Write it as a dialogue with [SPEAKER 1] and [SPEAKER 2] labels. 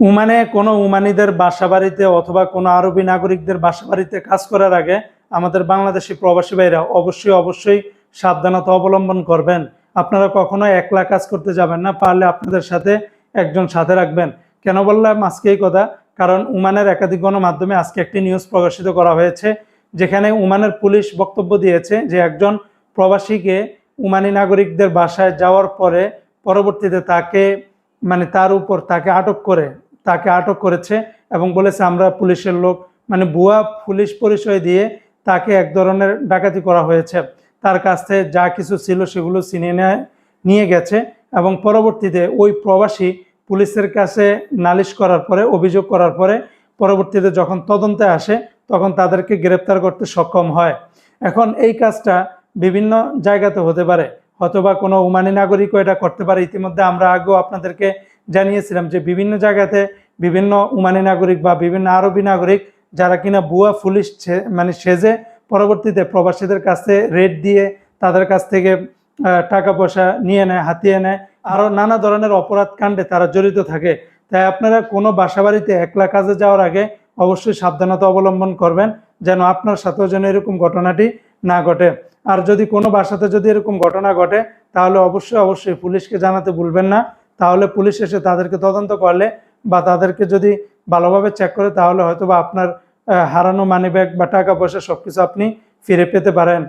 [SPEAKER 1] উমানে কোনো উমানিদের বাসা বাড়িতে অথবা কোনো আরবি নাগরিকদের বাসা বাড়িতে কাজ করার আগে আমাদের বাংলাদেশি প্রবাসী ভাইরা অবশ্যই অবশ্যই সাবধানতা অবলম্বন করবেন। আপনারা কখনো একলা কাজ করতে যাবেন না, পারলে আপনাদের সাথে একজন সাথে রাখবেন। কেন বললাম আজকে এই কথা? কারণ উমানের একাধিক গণমাধ্যমে আজকে একটি নিউজ প্রকাশিত করা হয়েছে, যেখানে উমানের পুলিশ বক্তব্য দিয়েছে যে একজন প্রবাসীকে উমানি নাগরিকদের বাসায় যাওয়ার পরে পরবর্তীতে তাকে মানে তার উপর তাকে আটক করে তাকে আটক করেছে এবং বলেছে, আমরা পুলিশের লোক। মানে ভুয়া পুলিশ পরিচয় দিয়ে তাকে এক ধরনের ডাকাতি করা হয়েছে। তার কাছ থেকে যা কিছু ছিল সেগুলো চিনে নেয়, নিয়ে গেছে এবং পরবর্তীতে ওই প্রবাসী পুলিশের কাছে নালিশ করার পরে, অভিযোগ করার পরে পরবর্তীতে যখন তদন্তে আসে, তখন তাদেরকে গ্রেপ্তার করতে সক্ষম হয়। এখন এই কাজটা বিভিন্ন জায়গাতে হতে পারে। অথবা কোনো উমানি নাগরিকও এটা করতে পারে। ইতিমধ্যে আমরা আগেও আপনাদেরকে জানিয়েছিলাম যে বিভিন্ন জায়গাতে বিভিন্ন উমানি নাগরিক বা বিভিন্ন আরবি নাগরিক যারা কিনা বুয়া পুলিশ মানে সেজে পরবর্তীতে প্রবাসীদের কাছে রেট দিয়ে তাদের কাছ থেকে টাকা পয়সা নিয়ে নেয়, হাতিয়ে নেয়। আরও নানা ধরনের অপরাধ কাণ্ডে তারা জড়িত থাকে। তাই আপনারা কোনো বাসা বাড়িতে একলা কাজে যাওয়ার আগে অবশ্যই সাবধানতা অবলম্বন করবেন, যেন আপনার সাথেও যেন এরকম ঘটনাটি না ঘটে। আর যদি কোনো বাসাতে যদি এরকম ঘটনা ঘটে, তাহলে অবশ্যই অবশ্যই পুলিশকে জানাতে ভুলবেন না। তাহলে পুলিশ এসে তাদেরকে তদন্ত করলে বা তাদেরকে যদি ভালোভাবে চেক করে তাহলে হয়তো বা আপনার হারানো মানি ব্যাগ বা টাকা পয়সা সব কিছু আপনি ফিরে পেতে পারেন।